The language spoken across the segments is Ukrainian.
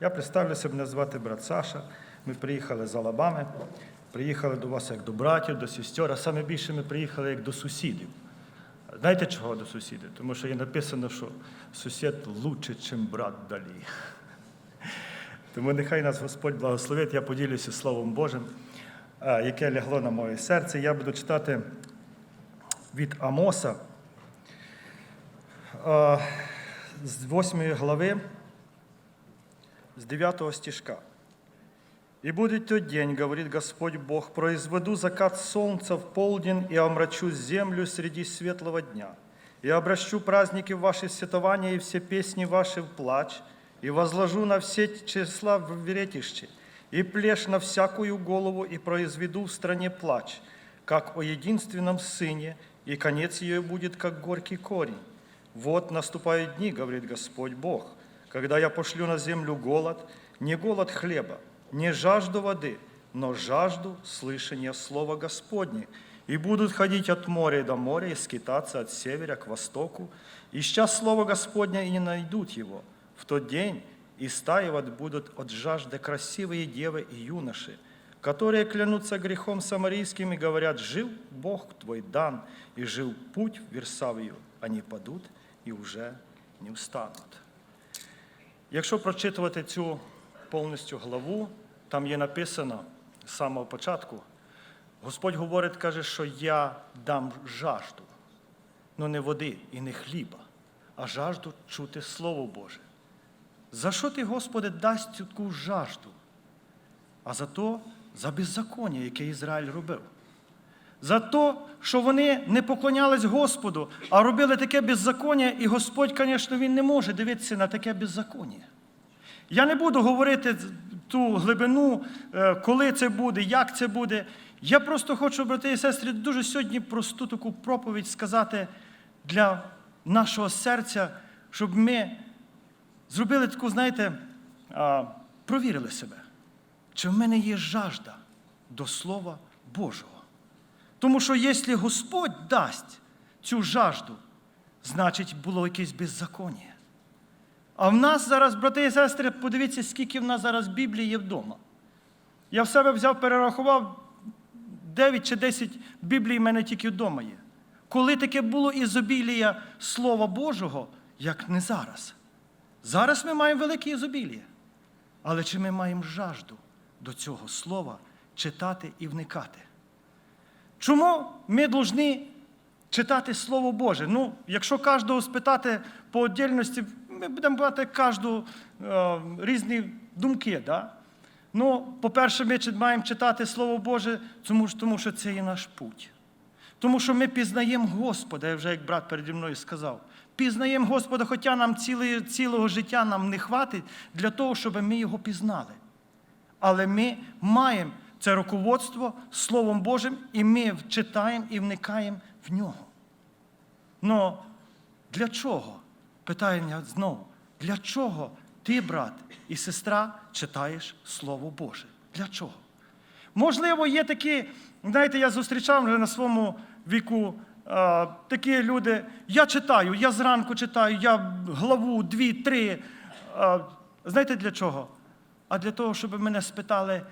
Я представлюся, мене звати брат Саша. Ми приїхали з Алабами, приїхали до вас як до братів, до сестер, а саме більше ми приїхали як до сусідів. Знаєте чого до сусідів? Тому що є написано, що сусід лучше, ніж брат далі. Тому нехай нас Господь благословить. Я поділюся Словом Божим, яке лягло на моє серце. Я буду читати від Амоса з 8 глави, з 9 стишка. «И будет тот день, говорит Господь Бог, произведу закат солнца в полдень и омрачу землю среди светлого дня, и обращу праздники ваши святования и все песни ваши в плач, и возложу на все числа в веретище, и плешь на всякую голову, и произведу в стране плач, как о единственном сыне, и конец ее будет, как горький корень. Вот наступают дни, говорит Господь Бог, когда я пошлю на землю голод, не голод хлеба, не жажду воды, но жажду слышания слова Господне. И будут ходить от моря до моря и скитаться от севера к востоку, ища слово Господня и не найдут его. В тот день истаивать будут от жажды красивые девы и юноши, которые клянутся грехом самарийским и говорят, жил Бог твой дан, и жил путь в Версавию. Они падут і вже не встануть. Якщо прочитувати цю повністю главу, там є написано з самого початку, Господь говорить, каже, що я дам жажду, ну не води і не хліба, а жажду чути Слово Боже. За що ти, Господи, дасть цю таку жажду? А за то, за беззаконня, яке Ізраїль робив. За те, що вони не поклонялись Господу, а робили таке беззаконня, і Господь, звісно, Він не може дивитися на таке беззаконня. Я не буду говорити ту глибину, е, коли це буде, як це буде. Я просто хочу, брати і сестри, дуже сьогодні просту таку проповідь сказати для нашого серця, щоб ми зробили таку, знаєте, провірили себе, чи в мене є жажда до Слова Божого. Тому що якщо Господь дасть цю жажду, значить було якесь беззаконня. А в нас зараз, брати і сестри, подивіться, скільки в нас зараз Біблії є вдома. Я в себе взяв, перерахував 9 чи 10 Біблій в мене тільки вдома є. Коли таке було ізобілія Слова Божого, як не зараз. Зараз ми маємо велике ізобілія. Але чи ми маємо жажду до цього слова читати і вникати? Чому ми повинні читати Слово Боже? Ну, якщо кожного спитати по віддільності, ми будемо мати кожну е, різні думки. Да? Ну, по-перше, ми маємо читати Слово Боже, тому, тому що це є наш путь. Тому що ми пізнаємо Господа, я вже як брат переді мною сказав. Пізнаємо Господа, хоча нам ціле, цілого життя нам не хватить для того, щоб ми його пізнали. Але ми маємо це руководство Словом Божим, і ми читаємо і вникаємо в нього. Но для чого? Питання знову. Для чого ти, брат і сестра, читаєш Слово Боже? Для чого? Можливо, є такі, знаєте, я зустрічав вже на своєму віку а, такі люди. Я читаю, я зранку читаю, я главу, дві, три. А, знаєте для чого? А для того, щоб мене спитали,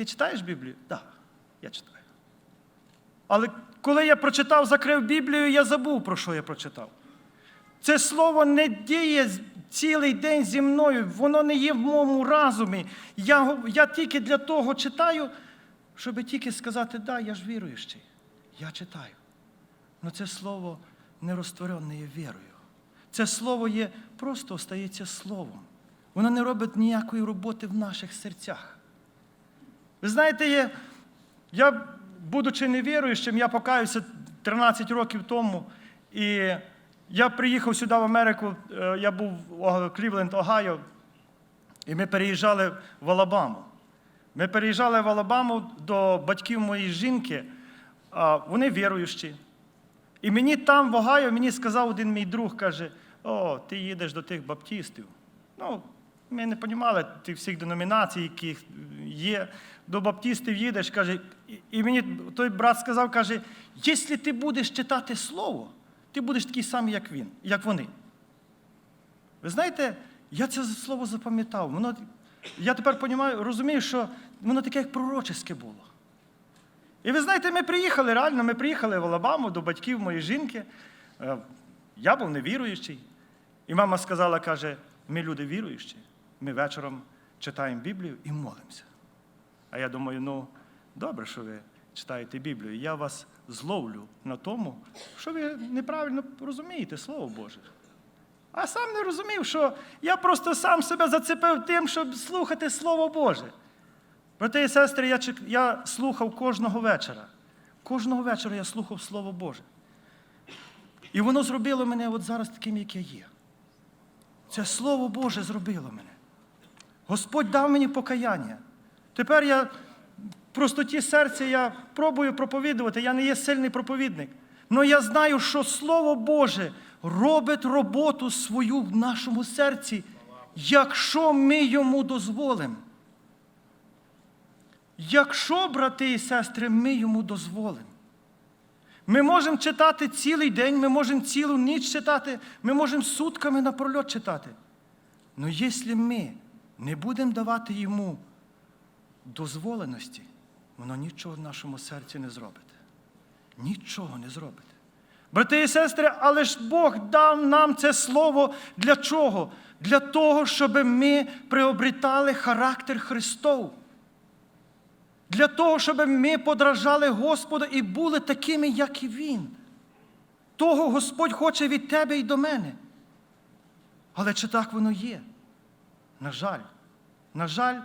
ти читаєш Біблію? Так, я читаю. Але коли я прочитав, закрив Біблію, я забув, про що я прочитав. Це слово не діє цілий день зі мною, воно не є в моєму разумі. Я, я тільки для того читаю, щоб тільки сказати, да, я ж віруючий. Я читаю. Але це слово не розтворене є вірою. Це слово є просто остається словом. Воно не робить ніякої роботи в наших серцях. Ви знаєте, я, будучи невіруючим, я покаюся 13 років тому, і я приїхав сюди в Америку, е, я був в Клівленд, Огайо, і ми переїжджали в Алабаму. Ми переїжджали в Алабаму до батьків моєї жінки, вони віруючі. І мені там, в Огайо, мені сказав один мій друг, каже, о, ти їдеш до тих баптистів. Ну, ми не розуміли тих всіх деномінацій, яких є. До баптистів їдеш, каже, і- і мені той брат сказав, каже, якщо ти будеш читати слово, ти будеш такий самий, як він, як вони. Ви знаєте, я це слово запам'ятав. Воно Я тепер понімаю, розумію, що воно таке як пророчеське було. І ви знаєте, ми приїхали, реально, ми приїхали в Алабаму до батьків моєї жінки. Е, Я був невіруючий. І мама сказала, каже, ми люди віруючі, ми вечором читаємо Біблію і молимося. А я думаю, ну, добре, що ви читаєте Біблію. Я вас зловлю на тому, що ви неправильно розумієте Слово Боже. А сам не розумів, що я просто сам себе зацепив тим, щоб слухати Слово Боже. Брати і сестри, я, я слухав кожного вечора. Кожного вечора я слухав Слово Боже. І воно зробило мене от зараз таким, як я є. Це Слово Боже зробило мене. Господь дав мені покаяння. Тепер я в простоті серця я пробую проповідувати. Я не є сильний проповідник. Але я знаю, що Слово Боже робить роботу свою в нашому серці, якщо ми йому дозволимо. Якщо, брати і сестри, ми йому дозволимо. Ми можемо читати цілий день, ми можемо цілу ніч читати, ми можемо сутками напрольот читати. Але якщо ми не будемо давати йому дозволеності, воно нічого в нашому серці не зробить. Нічого не зробить. Брати і сестри, але ж Бог дав нам це слово для чого? Для того, щоб ми приобретали характер Христов. Для того, щоб ми подражали Господу і були такими, як і Він. Того Господь хоче від тебе і до мене. Але чи так воно є? На жаль. На жаль,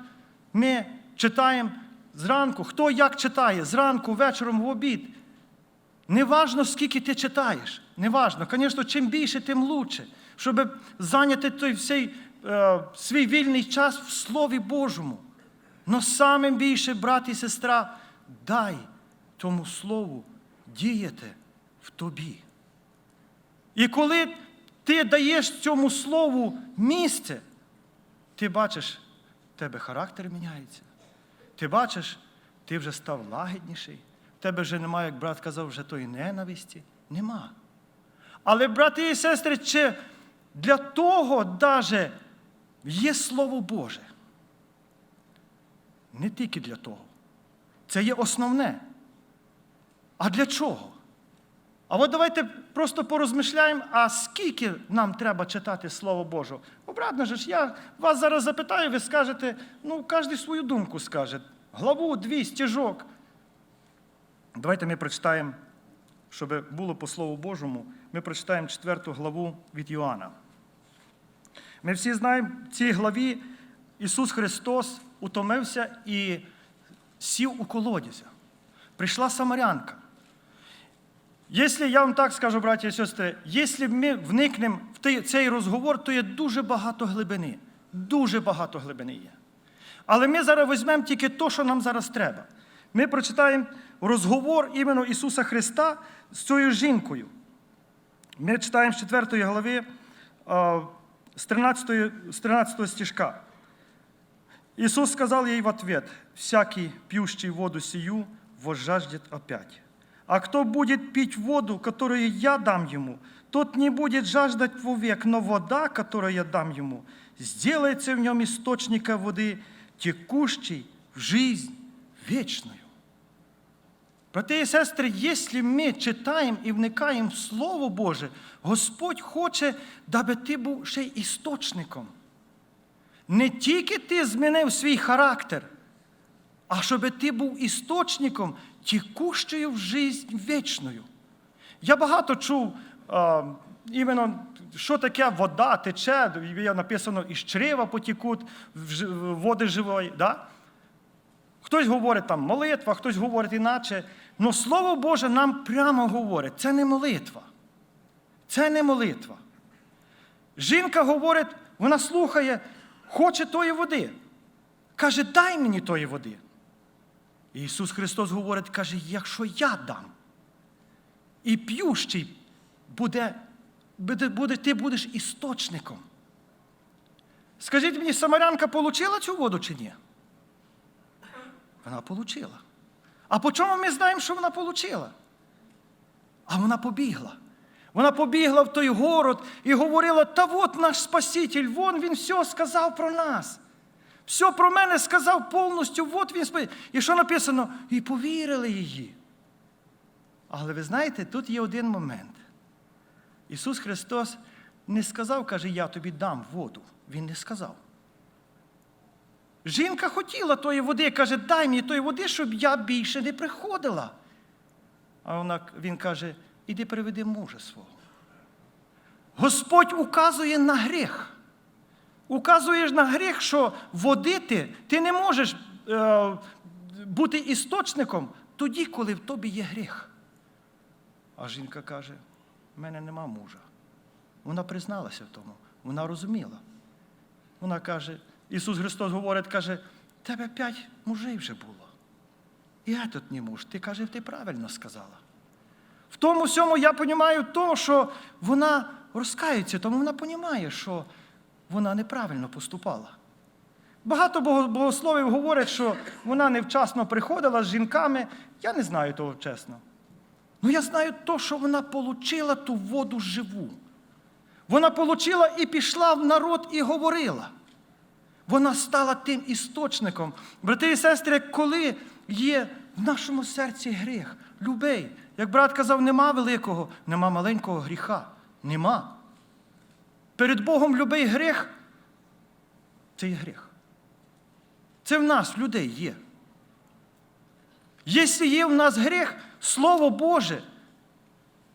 ми читаємо зранку, хто як читає, зранку, вечором, в обід. Неважно, скільки ти читаєш. Неважно. Звісно, чим більше, тим лучше. Щоб зайняти той всей, е, свій вільний час в Слові Божому. Но саме більше, брат і сестра, дай тому слову діяти в тобі. І коли ти даєш цьому слову місце, ти бачиш, в тебе характер міняється. Ти бачиш, ти вже став лагідніший. В тебе вже немає, як брат казав, вже тої ненависті. Нема. Але, брати і сестри, чи для того даже є Слово Боже. Не тільки для того. Це є основне. А для чого? А от давайте просто порозмишляємо, а скільки нам треба читати Слово Боже? Обратно же ж, я вас зараз запитаю, ви скажете, ну, кожен свою думку скаже. Главу, дві, стіжок. Давайте ми прочитаємо, щоб було по Слову Божому, ми прочитаємо четверту главу від Йоанна. Ми всі знаємо, в цій главі Ісус Христос утомився і сів у колодязя. Прийшла самарянка. Якщо я вам так скажу, браті і сестри, якщо ми вникнемо в цей розговор, то є дуже багато глибини. Дуже багато глибини є. Але ми зараз візьмемо тільки те, що нам зараз треба. Ми прочитаємо розговор іменно Ісуса Христа з цією жінкою. Ми читаємо з 4 глави з 13, з 13 стишка. Иисус сказал ей в ответ, «Всякий, пьющий воду сию, возжаждет опять. А кто будет пить воду, которую я дам ему, тот не будет жаждать вовек, но вода, которую я дам ему, сделается в нем источника воды, текущей в жизнь вечную». Брати і сестри, якщо ми читаємо і вникаємо в Слово Боже, Господь хоче, даби ти був ще й істочником. Не тільки ти змінив свій характер, а щоб ти був істочником тікущою в життя вічною. Я багато чув а, іменно, що таке вода тече, написано, із чрева потікуть води живої. Да? Хтось говорить там молитва, хтось говорить іначе. Но Слово Боже нам прямо говорить, це не молитва. Це не молитва. Жінка говорить, вона слухає, хоче тої води. Каже, дай мені тої води. Ісус Христос говорить, каже, якщо я дам, і п'ющий буде, буде, буде, ти будеш істочником. Скажіть мені, Самарянка отримала цю воду чи ні? Вона отримала. А по чому ми знаємо, що вона отримала? А вона побігла. Вона побігла в той город і говорила: та от наш Спаситель, вон він все сказав про нас. Все про мене сказав повністю, от він спить. І що написано? І повірили її. Але ви знаєте, тут є один момент. Ісус Христос не сказав, каже, я тобі дам воду. Він не сказав. Жінка хотіла тої води, каже, дай мені тої води, щоб я більше не приходила. А вона, він каже, іди приведи мужа свого. Господь указує на гріх. Указуєш на гріх, що водити ти не можеш е, бути істочником тоді, коли в тобі є гріх. А жінка каже: в мене нема мужа. Вона призналася в тому, вона розуміла. Вона каже, Ісус Христос говорить, каже, тебе п'ять мужей вже було. І я тут не муж. Ти каже, ти правильно сказала. В тому всьому я розумію то, що вона розкається, тому вона розуміє, що вона неправильно поступала. Багато богословів говорять, що вона невчасно приходила з жінками. Я не знаю того чесно. Ну я знаю то, що вона отримала ту воду живу. Вона отримала і пішла в народ і говорила. Вона стала тим істочником. Брати і сестри, коли є в нашому серці гріх, любий, як брат казав, нема великого, нема маленького гріха. Нема. Перед Богом любий гріх це є гріх. Це в нас, людей, є. Якщо є в нас гріх, Слово Боже,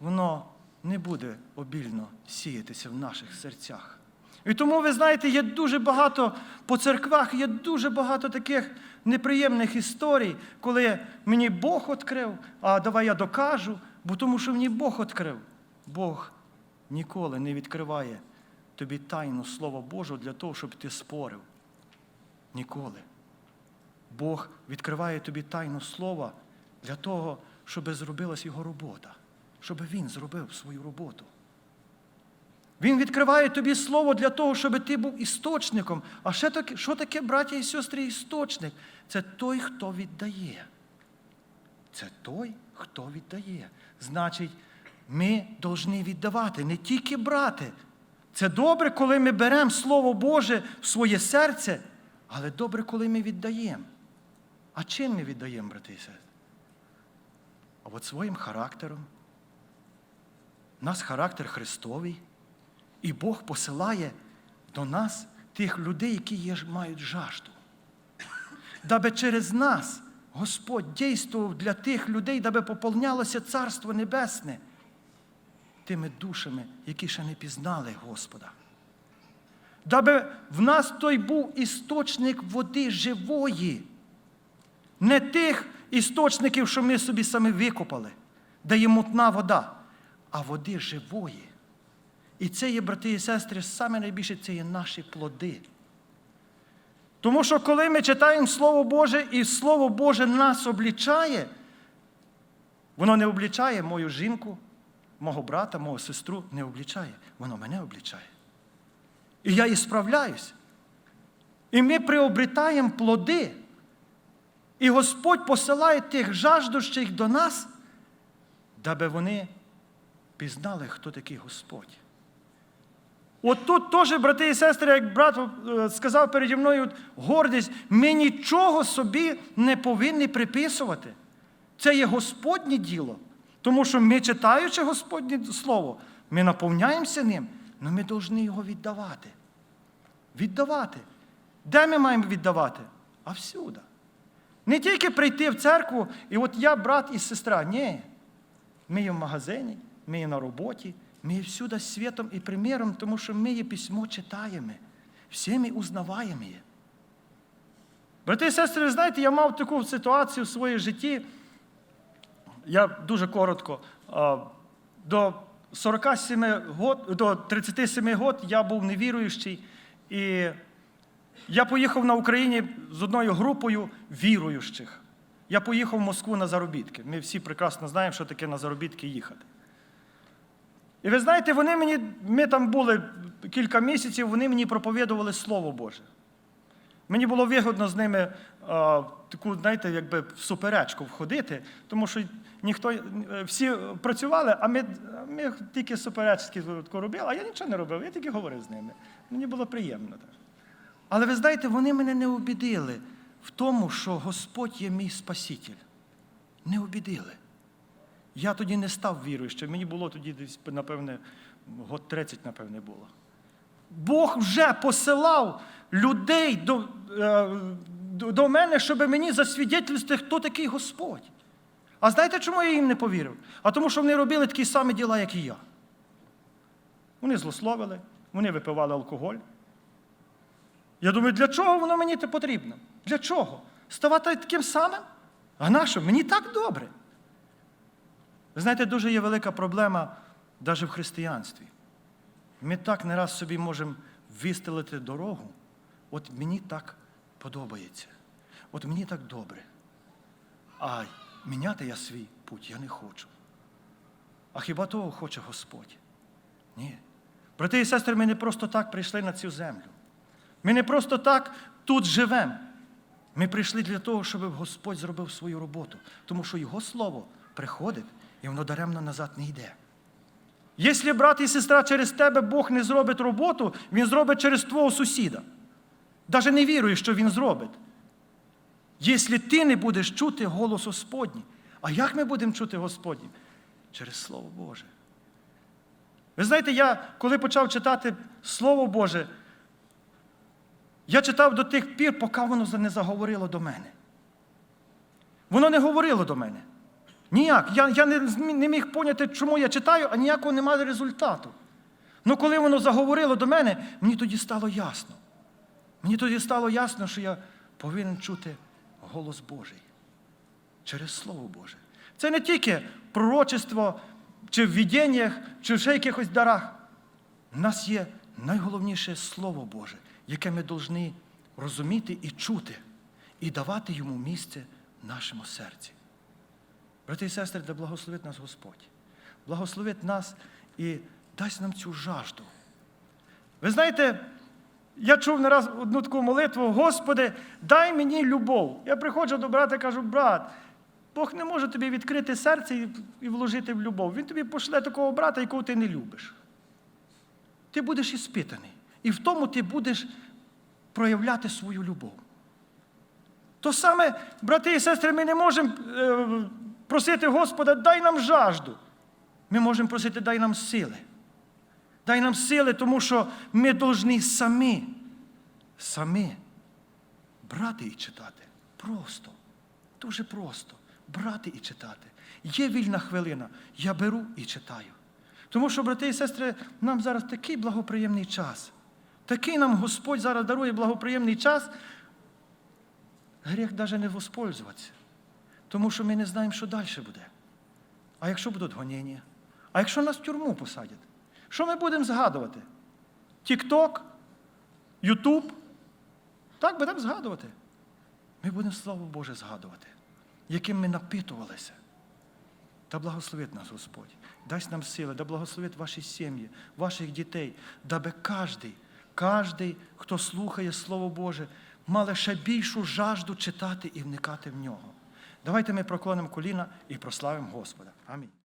воно не буде обільно сіятися в наших серцях. І тому, ви знаєте, є дуже багато по церквах, є дуже багато таких неприємних історій, коли мені Бог відкрив, а давай я докажу, бо тому що мені Бог відкрив. Бог ніколи не відкриває тобі тайну Слова Божого для того, щоб ти спорив. Ніколи. Бог відкриває тобі тайну слова для того, щоб зробилась його робота, щоб він зробив свою роботу. Він відкриває тобі слово для того, щоб ти був істочником. А ще таке, що таке, браття і сестри, істочник? Це той, хто віддає. Це той, хто віддає. Значить, ми повинні віддавати, не тільки брати. Це добре, коли ми беремо Слово Боже в своє серце, але добре, коли ми віддаємо. А чим ми віддаємо, брати і сестри? А от своїм характером. У нас характер Христовий, і Бог посилає до нас тих людей, які є, мають жажду. Даби через нас Господь дійствував для тих людей, даби поповнялося Царство Небесне тими душами, які ще не пізнали Господа. Даби в нас той був істочник води живої, не тих істочників, що ми собі самі викопали, де є мутна вода, а води живої. І це є, брати і сестри, саме найбільше це є наші плоди. Тому що коли ми читаємо Слово Боже, і Слово Боже нас облічає, воно не облічає мою жінку, мого брата, мого сестру, не облічає, воно мене облічає. І я і справляюсь. І ми приобретаємо плоди. І Господь посилає тих жаждущих до нас, даби вони пізнали, хто такий Господь. От тут теж, брати і сестри, як брат е, сказав переді мною, гордість, ми нічого собі не повинні приписувати. Це є Господнє діло. Тому що ми, читаючи Господнє Слово, ми наповняємося ним, але ми повинні його віддавати. Віддавати. Де ми маємо віддавати? А всюди. Не тільки прийти в церкву, і от я брат і сестра. Ні. Ми є в магазині, ми є на роботі, ми є всюди світом і приміром, тому що ми є письмо читаємо. Всі ми узнаваємо. Брати і сестри, ви знаєте, я мав таку ситуацію в своєму житті. Я дуже коротко. До 47 год, до 37 год я був невіруючий. І я поїхав на Україні з одною групою віруючих. Я поїхав в Москву на заробітки. Ми всі прекрасно знаємо, що таке на заробітки їхати. І ви знаєте, вони мені, ми там були кілька місяців, вони мені проповідували Слово Боже. Мені було вигодно з ними таку, знаєте, якби в суперечку входити, тому що ніхто, е, всі працювали, а ми, ми тільки суперечки робили, а я нічого не робив, я тільки говорив з ними. Мені було приємно. Так. Але ви знаєте, вони мене не обідили в тому, що Господь є мій Спаситель. Не обідили. Я тоді не став віруючим. Мені було тоді десь, напевне, год 30, напевне, було. Бог вже посилав людей до, е, до мене, щоб мені засвідетельствувати, хто такий Господь. А знаєте, чому я їм не повірив? А тому, що вони робили такі самі діла, як і я. Вони злословили, вони випивали алкоголь. Я думаю, для чого воно мені це потрібно? Для чого? Ставати таким самим? А нащо? Мені так добре. Ви знаєте, дуже є велика проблема навіть в християнстві. Ми так не раз собі можемо вистелити дорогу. От мені так подобається. От мені так добре. А міняти я свій путь я не хочу. А хіба того хоче Господь? Ні. Брати і сестри, ми не просто так прийшли на цю землю. Ми не просто так тут живемо. Ми прийшли для того, щоб Господь зробив свою роботу, тому що Його слово приходить і воно даремно назад не йде. Якщо брат і сестра через тебе Бог не зробить роботу, Він зробить через твого сусіда. Навіть не вірую, що Він зробить. Якщо ти не будеш чути голос Господній, а як ми будемо чути Господній? Через Слово Боже. Ви знаєте, я коли почав читати Слово Боже, я читав до тих пір, поки воно не заговорило до мене. Воно не говорило до мене. Ніяк. Я, я не, не міг поняти, чому я читаю, а ніякого немає результату. Ну коли воно заговорило до мене, мені тоді стало ясно. Мені тоді стало ясно, що я повинен чути голос Божий через Слово Боже. Це не тільки пророчество, чи в відіннях, чи в ще якихось дарах. У нас є найголовніше Слово Боже, яке ми повинні розуміти і чути, і давати йому місце в нашому серці. Брати і сестри, да благословить нас Господь. Благословить нас і дасть нам цю жажду. Ви знаєте, я чув не раз одну таку молитву, Господи, дай мені любов. Я приходжу до брата і кажу, брат, Бог не може тобі відкрити серце і- вложити в любов. Він тобі пошле такого брата, якого ти не любиш. Ти будеш іспитаний. І в тому ти будеш проявляти свою любов. То саме, брати і сестри, ми не можемо е, просити Господа, дай нам жажду. Ми можемо просити, дай нам сили. Дай нам сили, тому що ми повинні самі, самі брати і читати. Просто, дуже просто. Брати і читати. Є вільна хвилина, я беру і читаю. Тому що, брати і сестри, нам зараз такий благоприємний час. Такий нам Господь зараз дарує благоприємний час. Гріх навіть не воспользуватися. Тому що ми не знаємо, що далі буде. А якщо будуть гоніння? А якщо нас в тюрму посадять? Що ми будемо згадувати? Тік-ток? Ютуб? Так будемо згадувати. Ми будемо Слово Боже згадувати, яким ми напитувалися. Та благословить нас Господь. Дасть нам сили, да благословить ваші сім'ї, ваших дітей, даби кожний, кожний, хто слухає Слово Боже, мали ще більшу жажду читати і вникати в нього. Давайте ми проклонимо коліна і прославимо Господа. Амінь.